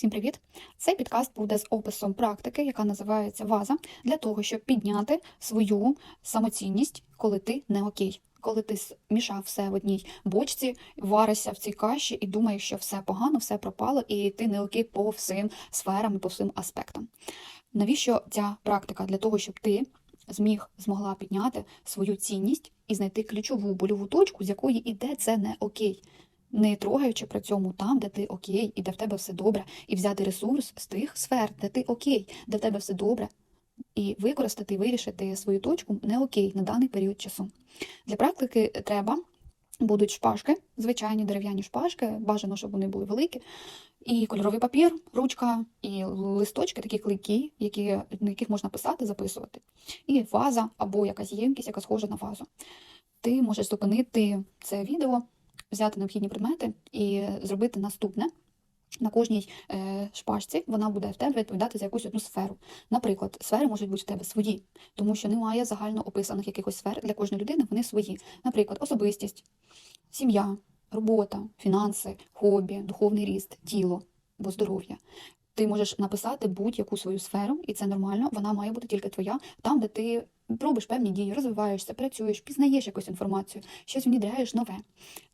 Всім привіт! Цей підкаст буде з описом практики, яка називається ваза, для того, щоб підняти свою самоцінність, коли ти не окей. Коли ти мішав все в одній бочці, варишся в цій каші і думаєш, що все погано, все пропало, і ти не окей по всім сферам по всім аспектам. Навіщо ця практика? Для того, щоб ти зміг змогла підняти свою цінність і знайти ключову больову точку, з якої іде це не окей не трогаючи при цьому там, де ти окей, і де в тебе все добре, і взяти ресурс з тих сфер, де ти окей, де в тебе все добре, і використати, вирішити свою точку не окей на даний період часу. Для практики треба будуть шпажки, звичайні дерев'яні шпажки, бажано, щоб вони були великі, і кольоровий папір, ручка, і листочки, такі клейкі, які, на яких можна писати, записувати, і ваза або якась ємкість, яка схожа на вазу. Ти можеш зупинити це відео взяти необхідні предмети і зробити наступне. На кожній е, шпажці вона буде в тебе відповідати за якусь одну сферу. Наприклад, сфери можуть бути в тебе свої, тому що немає загально описаних якихось сфер для кожної людини, вони свої. Наприклад, особистість, сім'я, робота, фінанси, хобі, духовний ріст, тіло або здоров'я. Ти можеш написати будь-яку свою сферу, і це нормально, вона має бути тільки твоя, там, де ти робиш певні дії, розвиваєшся, працюєш, пізнаєш якусь інформацію, щось внідряєш нове.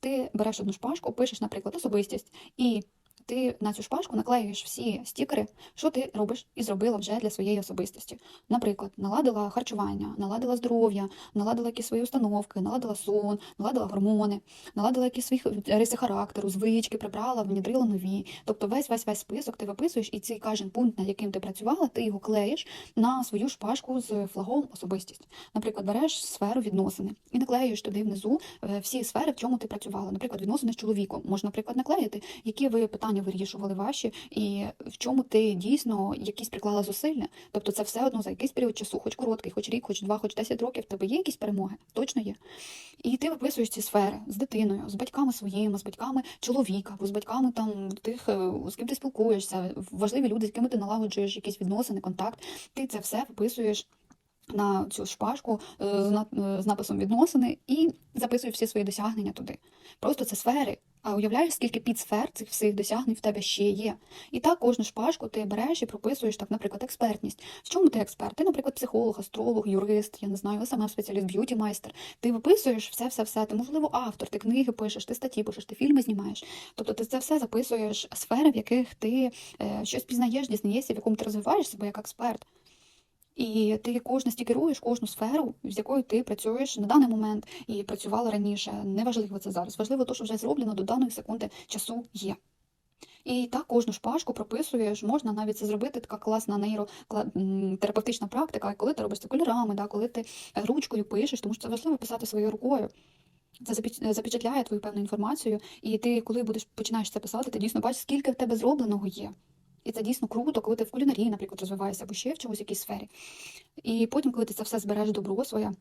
Ти береш одну шпажку, пишеш, наприклад, особистість, і ти на цю шпажку наклеюєш всі стікери, що ти робиш і зробила вже для своєї особистості. Наприклад, наладила харчування, наладила здоров'я, наладила якісь свої установки, наладила сон, наладила гормони, наладила якісь свої риси характеру, звички, прибрала, внідрила нові. Тобто весь весь весь список ти виписуєш, і цей кожен пункт, над яким ти працювала, ти його клеїш на свою шпажку з флагом особистість. Наприклад, береш сферу відносини і наклеюєш туди внизу е, всі сфери, в чому ти працювала. Наприклад, відносини з чоловіком. Можна, наприклад, наклеїти, які ви питання питання вирішували ваші, і в чому ти дійсно якісь приклала зусилля. Тобто це все одно за якийсь період часу, хоч короткий, хоч рік, хоч два, хоч десять років, в тебе є якісь перемоги, точно є. І ти виписуєш ці сфери з дитиною, з батьками своїми, з батьками чоловіка, або з батьками там тих, е, з ким ти спілкуєшся, важливі люди, з якими ти налагоджуєш якісь відносини, контакт. Ти це все виписуєш. На цю шпажку е, з написом відносини і записуєш всі свої досягнення туди. Просто це сфери, а уявляєш, скільки підсфер цих всіх досягнень в тебе ще є. І так кожну шпажку ти береш і прописуєш, так, наприклад, експертність. В чому ти експерт? Ти, наприклад, психолог, астролог, юрист, я не знаю, саме спеціаліст, б'юті майстер. Ти виписуєш все-все-все. Ти, можливо, автор, ти книги пишеш, ти статті пишеш, ти фільми знімаєш. Тобто ти це все записуєш сфери, в яких ти е, щось пізнаєш, дізнаєшся, в якому ти розвиваєш себе як експерт. І ти кожне стікеруєш кожну сферу, з якою ти працюєш на даний момент і працювала раніше. Неважливо це зараз. Важливо те, що вже зроблено до даної секунди часу є. І так кожну шпажку прописуєш, можна навіть це зробити така класна нейротерапевтична практика, коли ти робиш це кольорами, да, коли ти ручкою пишеш, тому що це важливо писати своєю рукою. Це запечатляє твою певну інформацію, і ти, коли будеш починаєш це писати, ти дійсно бачиш, скільки в тебе зробленого є. І це дійсно круто, коли ти в кулінарії, наприклад, розвиваєшся або ще в чомусь якійсь сфері. І потім, коли ти це все збереш добро своє,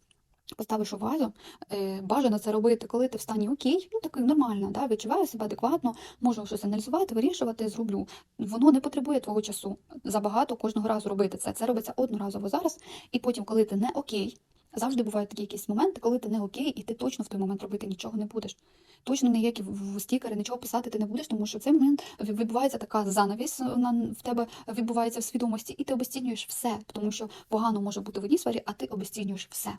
поставиш у вазу, е, бажано це робити, коли ти в стані окей, ну такий нормально, да, відчуваю себе адекватно, можу щось аналізувати, вирішувати, зроблю. Воно не потребує твого часу. Забагато кожного разу робити це. Це робиться одноразово зараз, і потім, коли ти не окей, завжди бувають такі якісь моменти, коли ти не окей, і ти точно в той момент робити нічого не будеш точно ніякі стікери, нічого писати ти не будеш, тому що в цей момент відбувається така занавіс, вона в тебе відбувається в свідомості, і ти обесцінюєш все, тому що погано може бути в одній сфері, а ти обесцінюєш все.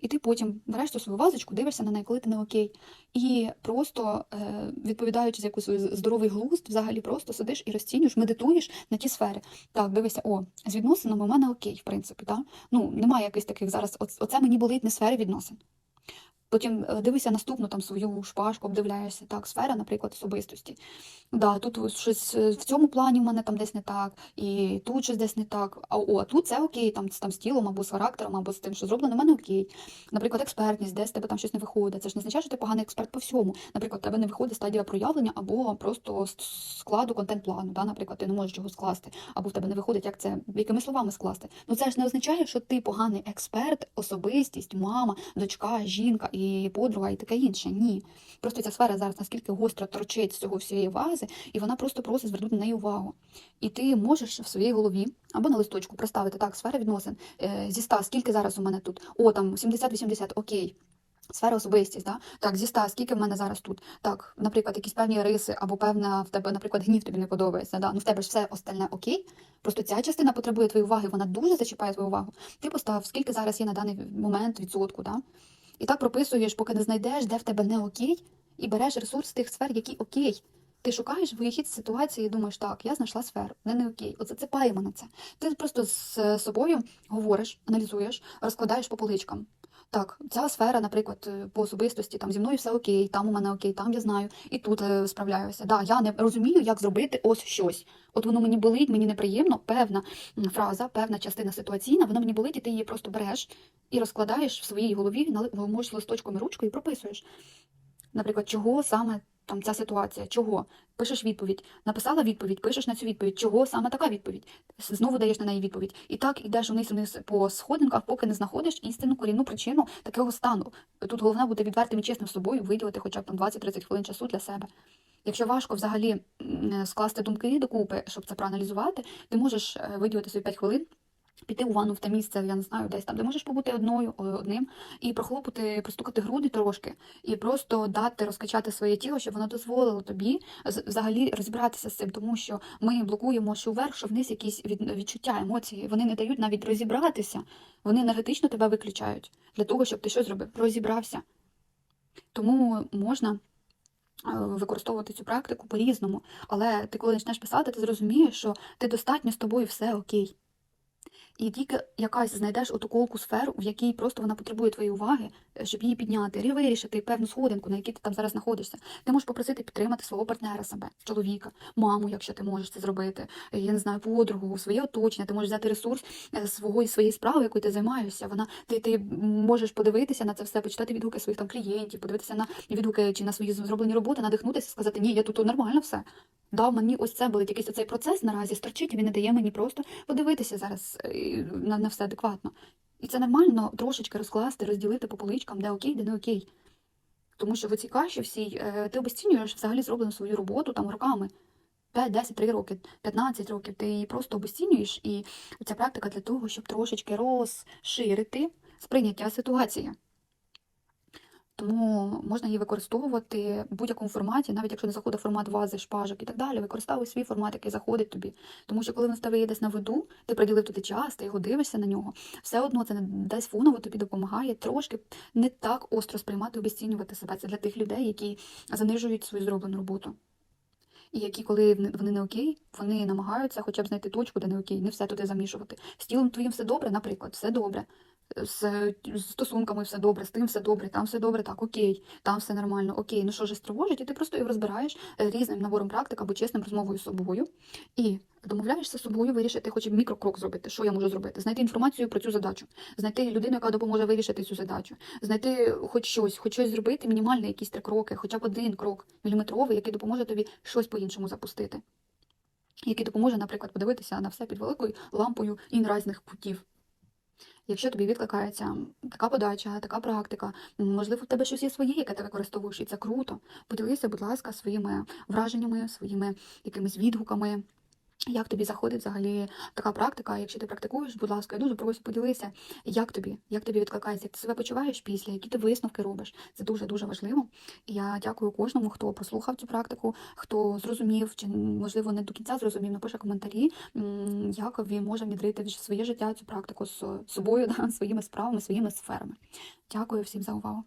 І ти потім береш ту свою вазочку, дивишся на неї, коли ти не окей. І просто, е, відповідаючи за якийсь здоровий глузд, взагалі просто сидиш і розцінюєш, медитуєш на ті сфери. Так, дивишся, о, з відносинами у мене окей, в принципі. Так? Ну, Немає якихось таких зараз, оце мені болить не сфери відносин. Потім е, дивися наступну там свою шпажку, обдивляєшся, так, сфера, наприклад, особистості. Да, Тут щось е, в цьому плані в мене там десь не так, і тут щось десь не так. А о, тут це окей, там там з тілом або з характером, або з тим, що зроблено, в мене окей. Наприклад, експертність, десь тебе там щось не виходить. Це ж не означає, що ти поганий експерт по всьому. Наприклад, тебе не виходить стадія проявлення або просто складу контент-плану. Да? Наприклад, ти не можеш його скласти, або в тебе не виходить, як це якими словами скласти. Ну це ж не означає, що ти поганий експерт, особистість, мама, дочка, жінка і подруга, і таке інше. Ні. Просто ця сфера зараз наскільки гостро торчить з цього всієї вази, і вона просто просить звернути на неї увагу. І ти можеш в своїй голові або на листочку проставити так, сфера відносин е, зі 100, скільки зараз у мене тут? О, там 70-80, окей. Сфера особистість, да? так, зі ста, скільки в мене зараз тут? Так, наприклад, якісь певні риси, або певна в тебе, наприклад, гнів тобі не подобається. Да? Ну в тебе ж все остальне окей. Просто ця частина потребує твоєї уваги, вона дуже зачіпає твою увагу. Ти постав, скільки зараз є на даний момент відсотку, да? І так прописуєш, поки не знайдеш, де в тебе не окей, і береш ресурс тих сфер, які окей. Ти шукаєш вихід з ситуації і думаєш, так, я знайшла сферу, не не окей. Оце це паємо на це. Ти просто з собою говориш, аналізуєш, розкладаєш по поличкам. Так, ця сфера, наприклад, е, по особистості, там зі мною все окей, там у мене окей, там я знаю, і тут е, справляюся. Да, я не розумію, як зробити ось щось. От воно мені болить, мені неприємно, певна фраза, певна частина ситуаційна, вона мені болить, і ти її просто береш і розкладаєш в своїй голові, можеш листочком і ручкою і прописуєш. Наприклад, чого саме там ця ситуація, чого? Пишеш відповідь, написала відповідь, пишеш на цю відповідь, чого саме така відповідь, знову даєш на неї відповідь. І так ідеш вниз вниз по сходинках, поки не знаходиш істинну корінну причину такого стану. Тут головне бути відвертим і чесним з собою, виділити хоча б там 20-30 хвилин часу для себе. Якщо важко взагалі скласти думки докупи, щоб це проаналізувати, ти можеш е, виділити собі 5 хвилин. Піти у ванну в те місце, я не знаю, десь там, де можеш побути одною одним, і прохлопати, простукати груди трошки, і просто дати розкачати своє тіло, щоб воно дозволило тобі взагалі розібратися з цим, тому що ми блокуємо що вверх, що вниз якісь відчуття, емоції. Вони не дають навіть розібратися. Вони енергетично тебе виключають для того, щоб ти щось зробив, розібрався. Тому можна е, використовувати цю практику по-різному. Але ти, коли почнеш писати, ти зрозумієш, що ти достатньо з тобою все окей. І тільки якась знайдеш оту колку сферу, в якій просто вона потребує твоєї уваги, е, щоб її підняти, і вирішити певну сходинку, на якій ти там зараз знаходишся. Ти можеш попросити підтримати свого партнера себе, чоловіка, маму, якщо ти можеш це зробити, е, я не знаю, подругу, своє оточення. Ти можеш взяти ресурс е, свого своєї справи, якою ти займаєшся. Вона ти, ти можеш подивитися на це все, почитати відгуки своїх там клієнтів, подивитися на відгуки чи на свої зроблені роботи, надихнутися, сказати, ні, я тут нормально все. Да, мені ось це болить якийсь оцей процес наразі строчить, і він не дає мені просто подивитися зараз е, на, на все адекватно. І це нормально трошечки розкласти, розділити по поличкам, де окей, де не окей. Тому що в цій каші всій е, ти обесцінюєш взагалі зроблену свою роботу там роками. 5, 10, 3 роки, 15 років. Ти її просто обесцінюєш. І ця практика для того, щоб трошечки розширити сприйняття ситуації. Тому можна її використовувати в будь-якому форматі, навіть якщо не заходить формат вази, шпажок і так далі, використовуй свій формат, який заходить тобі. Тому що коли він в тебе десь на виду, ти приділив туди час, ти його дивишся на нього, все одно це десь фоново тобі допомагає трошки не так остро сприймати, обесцінювати себе. Це для тих людей, які занижують свою зроблену роботу. І які, коли вони не окей, вони намагаються хоча б знайти точку, де не окей, не все туди замішувати. З тілом твоїм все добре, наприклад, все добре. З з стосунками все добре, з тим все добре, там все добре, так, окей, там все нормально, окей, ну що ж тривожить, і ти просто його розбираєш е, різним набором практик або чесним розмовою з собою. І домовляєшся з собою вирішити хоч і мікрокрок зробити, що я можу зробити, знайти інформацію про цю задачу, знайти людину, яка допоможе вирішити цю задачу, знайти хоч щось, хоч щось зробити, мінімальні якісь три кроки, хоча б один крок міліметровий, який допоможе тобі щось по-іншому запустити. Який допоможе, наприклад, подивитися на все під великою лампою інразних путів. Якщо тобі відкликається така подача, така практика, можливо, в тебе щось є своє, яке ти використовуєш, і це круто. Поділися, будь ласка, своїми враженнями, своїми якимись відгуками. Як тобі заходить взагалі така практика? Якщо ти практикуєш, будь ласка, я дуже прошу поділися, як тобі, як тобі відкликається, як ти себе почуваєш після, які ти висновки робиш. Це дуже дуже важливо. І я дякую кожному, хто прослухав цю практику, хто зрозумів, чи можливо не до кінця зрозумів, напише коментарі, як він може внедрити в своє життя цю практику з собою, да, своїми справами, своїми сферами. Дякую всім за увагу.